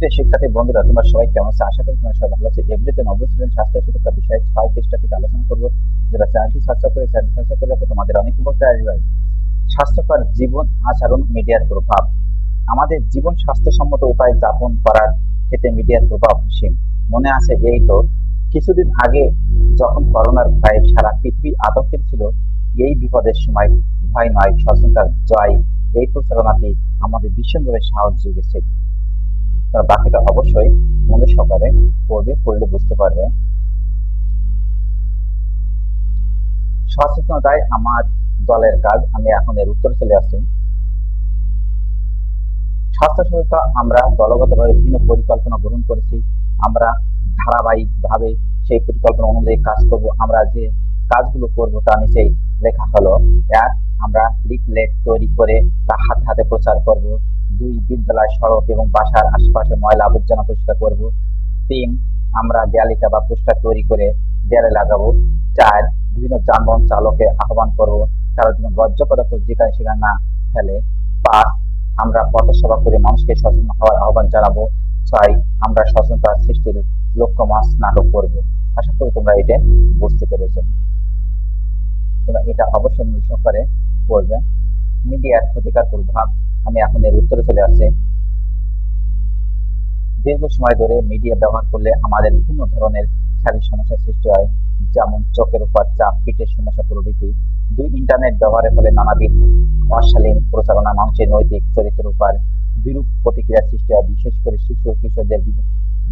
প্রিয় শিক্ষার্থী বন্ধুরা, তোমরা সবাই কেমন আছো? আশা করি তোমরা সবাই ভালো আছো। এভরিতে নবম শ্রেণির স্বাস্থ্য বিষয়ে ছয় থেকে আলোচনা করব। যারা চ্যানেলটি করে চ্যানেলটি করে তোমাদের অনেক উপকার আসবে। স্বাস্থ্যকর জীবন আচরণ মিডিয়ার প্রভাব। আমাদের জীবন স্বাস্থ্যসম্মত উপায় যাপন করার ক্ষেত্রে মিডিয়ার প্রভাব সীম মনে আছে এই তো, কিছুদিন আগে যখন করোনার ভয়ে সারা পৃথিবী আতঙ্কের ছিল, এই বিপদের সময় ভয় নয় সচেতনতার জয়, এই প্রচারণাটি আমাদের ভীষণভাবে সাহস জুগেছে। তার বাকিটা অবশ্যই মনে সকালে পড়বে, পড়লে বুঝতে পারবে। সচেতনতায় আমার দলের কাজ, আমি এখন এর উত্তর চলে আসছি। স্বাস্থ্য সচেতনতা আমরা দলগতভাবে বিভিন্ন পরিকল্পনা গ্রহণ করেছি। আমরা ধারাবাহিকভাবে সেই পরিকল্পনা অনুযায়ী কাজ করব, আমরা যে কাজগুলো করব তা নিচেই লেখা হলো। এক, আমরা লিফলেট তৈরি করে তা হাতে হাতে প্রচার করব। দুই বিদ্যালয়, সড়ক এবং বাসার আশপাশে ময়লা আবর্জনা পরিষ্কার করব। তিন, আমরা দেয়ালিকা বা পোস্টার তৈরি করে দেয়ালে লাগাবো। চার, বিভিন্ন যানবাহন চালকে আহ্বান করব, তারা যেন বর্জ্য পদার্থ যেখানে সেখানে না ফেলে। পাঁচ, আমরা পথসভা করে মানুষকে সচেতন হওয়ার আহ্বান জানাব। ছয়, আমরা সচেতনতা সৃষ্টির লক্ষ্য মাস নাটক করব। আশা করি তোমরা এটা বুঝতে পেরেছ। তোমরা এটা অবশ্যই মূল সহকারে পড়বে। মিডিয়ার ক্ষতিকার প্রভাব আমি এখন এর উত্তরে চলে আসছি। দীর্ঘ সময় ধরে মিডিয়া ব্যবহার করলে আমাদের বিভিন্ন ধরনের শারীরিক সমস্যার সৃষ্টি হয়, যেমন চোখের উপর চাপ, পিঠের সমস্যা, প্রভৃতি। দুই ইন্টারনেট ব্যবহারের ফলে নানাবিধ অশালীন প্রচারণা, মানুষের নৈতিক চরিত্রের উপর বিরূপ প্রতিক্রিয়া সৃষ্টি হয়, বিশেষ করে শিশু ও কিশোরদের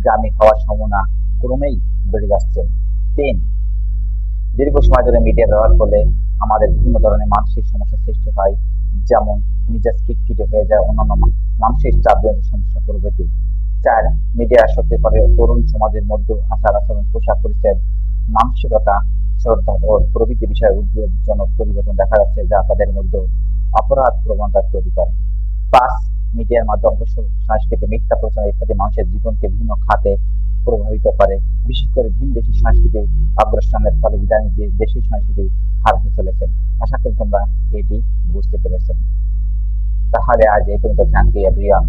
গ্রামে হওয়ার সম্ভাবনা ক্রমেই বেড়ে যাচ্ছে। তিন, দীর্ঘ সময় ধরে মিডিয়া ব্যবহার করলে আমাদের বিভিন্ন ধরনের মানসিক সমস্যার সৃষ্টি হয় যেমন মিজাজ খিটখিটে হয়ে যায়, অন্যান্য মানসিক চাপজনিত সমস্যা প্রভৃতি চার মিডিয়া আসক্তি করে তরুণ সমাজের মধ্যে আচার আচরণ, পোশাক পরিচয় মানসিকতা, শ্রদ্ধা ও প্রভৃতি বিষয়ে উদ্বেগজনক পরিবর্তন দেখা যাচ্ছে যা তাদের মধ্যে অপরাধ প্রবণতা তৈরি করে। পাঁচ মিডিয়ার মাধ্যমে সংস্কৃতি, মিথ্যা প্রচার ইত্যাদি মানুষের জীবনকে বিভিন্ন খাতে প্রভাবিত করে। বিশেষ করে ভিন দেশি সংস্কৃতি অগ্রসনের ফলে ইদানিং দেশি সংস্কৃতি হারতে চলেছে। আশা করি তোমরা এটি বুঝতে পেরেছ। তাহলে আজ এই পর্যন্ত। Thank everyone.